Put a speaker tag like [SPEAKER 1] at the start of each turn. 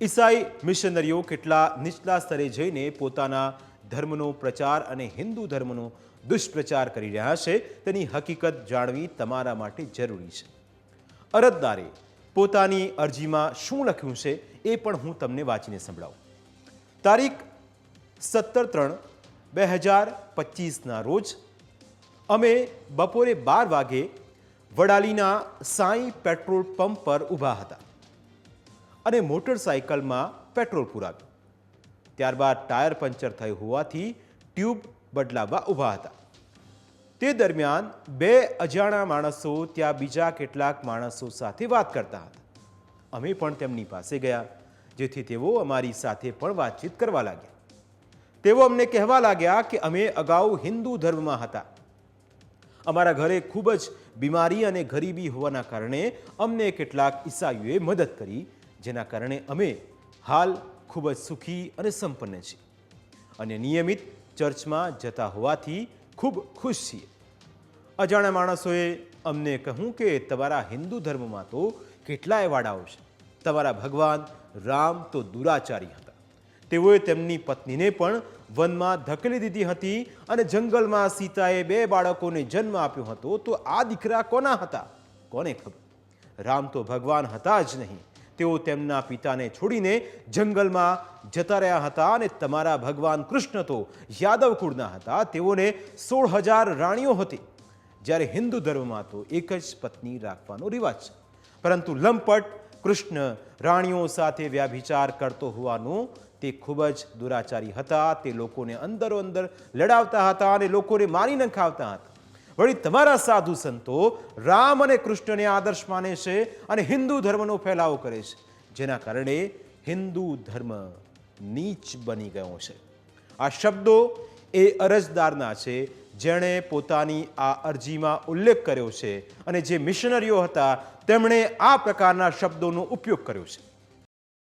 [SPEAKER 1] ઈસાઈ મિશનરીઓ કેટલા નીચલા સ્તરે જઈને પોતાના ધર્મનો પ્રચાર અને હિન્દુ ધર્મનો દુષ્પ્રચાર કરી રહ્યા છે, તેની હકીકત જાણવી તમારા માટે જરૂરી છે. અરજદારે પોતાની અરજીમાં શું લખ્યું છે એ પણ હું તમને વાંચીને સંભળાવું. તારીખ સત્તર ત્રણ બે હજાર પચીસના રોજ અમે બપોરે બાર વાગે વડાલીના સાંઈ પેટ્રોલ પંપ પર ઊભા હતા. અને મોટરસાયકલમાં પેટ્રોલ પુરાવ્યું ત્યારબાદ ટાયર પંચર થયું હોવાથી ટ્યુબ બદલાવવા ઊભા હતા. તે દરમિયાન બે અજાણા માણસો ત્યાં બીજા કેટલાક માણસો સાથે વાત કરતા હતા. અમે પણ તેમની પાસે ગયા, જેથી તેઓ અમારી સાથે પણ વાતચીત કરવા લાગ્યા. તેઓ અમને કહેવા લાગ્યા કે અમે અગાઉ હિન્દુ ધર્મમાં હતા. અમારા ઘરે ખૂબ જ બીમારી અને ગરીબી હોવાના કારણે અમને કેટલાક ઈસાઈઓએ મદદ કરી જેના કારણે અમે હાલ ખૂબ જ સુખી અને સંપન્ન છીએ. અને નિયમિત ચર્ચમાં જતા હોવાથી ખૂબ ખુશ છીએ. અજાણ્યા માણસોએ અમને કહ્યું કે તમારા હિન્દુ ધર્મમાં તો કેટલાય વાડાઓ છે. તમારા ભગવાન રામ તો દુરાચારી હતા. તેઓએ તેમની પત્નીને પણ વનમાં ધકેલી દીધી હતી અને જંગલમાં સીતાએ બે બાળકોને જન્મ આપ્યો હતો તો આ દીકરા કોના હતા? કોને ખબર? રામ તો ભગવાન હતા જ નહીં. તેઓ તેમના પિતાને છોડીને જંગલમાં જતા રહ્યા હતા અને તમારા ભગવાન કૃષ્ણ તો યાદવ કુળના હતા. તેઓને સોળ હજાર રાણીઓ હતી. જ્યારે હિન્દુ ધર્મમાં તો એક જ પત્ની રાખવાનો રિવાજ છે. પરંતુ લંપટ કૃષ્ણ રાણીઓ સાથે વ્યાભિચાર કરતો હોવાનું તે ખૂબ જ દુરાચારી હતા. તે લોકોને અંદરો અંદર લડાવતા હતા અને લોકોને મારી નખાવતા હતા. વળી તમારા સાધુ સંતો રામ અને કૃષ્ણને આદર્શ માને છે અને હિન્દુ ધર્મનો ફેલાવો કરે છે. જેના કારણે હિન્દુ ધર્મ નીચ બની ગયો છે. આ શબ્દો એ અરજદારના છે, જેણે પોતાની આ અરજીમાં ઉલ્લેખ કર્યો છે અને જે મિશનરીઓ હતા, તેમણે આ પ્રકારના શબ્દોનો ઉપયોગ કર્યો છે.